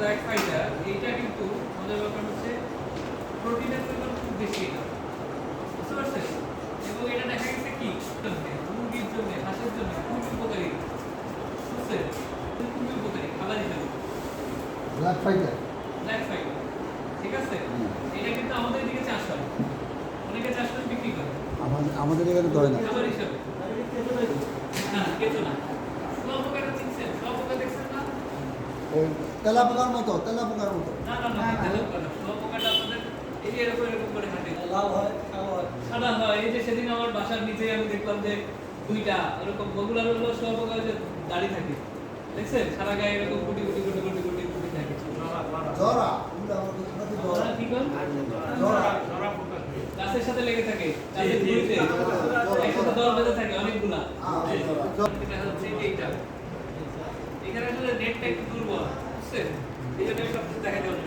Black fighter এইটা কিন্তু আমাদের ব্যাপার হচ্ছে প্রোটিনের পরিমাণ খুব বেশি এটা বুঝতে পারছেন এবং এটা দেখা গেছে কি? মুরগির জন্য হাঁসের জন্য খুবই উপকারী। বুঝছেন খুবই উপকারী খাবার হিসেবে। ব্ল্যাক ফাইটার ব্ল্যাক ফাইটার ঠিক আছে? এটা কিন্তু আমাদের এদিকে চাষ হয়। অনেকে চাষ করে বিক্রি করে। আমাদের আমাদের এখানে ধরে না। খাবার হিসেবে। না কেঁচো না। শুয়াপোকাটা চিনছেন শুয়াপোকা দেখছেন না ওই তেলা পোকার মতো তেলা পোকার মতো। না না না তেলাপ না। শুয়াপোকাটা আপনাদের এই যে এরকম এরকম করে হাঁটে। লাল হয় সাদা হয় এই যে সেদিন আমার বাসার নিচে আমি দেখলাম যে দুইটা এরকম বগুড়ার হলো শুয়াপোকা যে দাঁড়িয়ে থাকে। দেখছেন? সারা গায়ে এরকম গুটি গুটি গুটি গুটি গুটি গুটি থাকে। জরা আমরা আমাদের এখানে জরা। ওরা কি করে? জরা। গাছের সাথে লেগে থাকে গাছের গুঁড়িতে। একসাথে দল বেঁধে থাকে অনেকগুলা। হ্যাঁ, এটা হচ্ছে এইটা। এখানে আসলে নেটটা একটু দুর্বল বুঝছেন? এই সব কিছু দেখা যাবে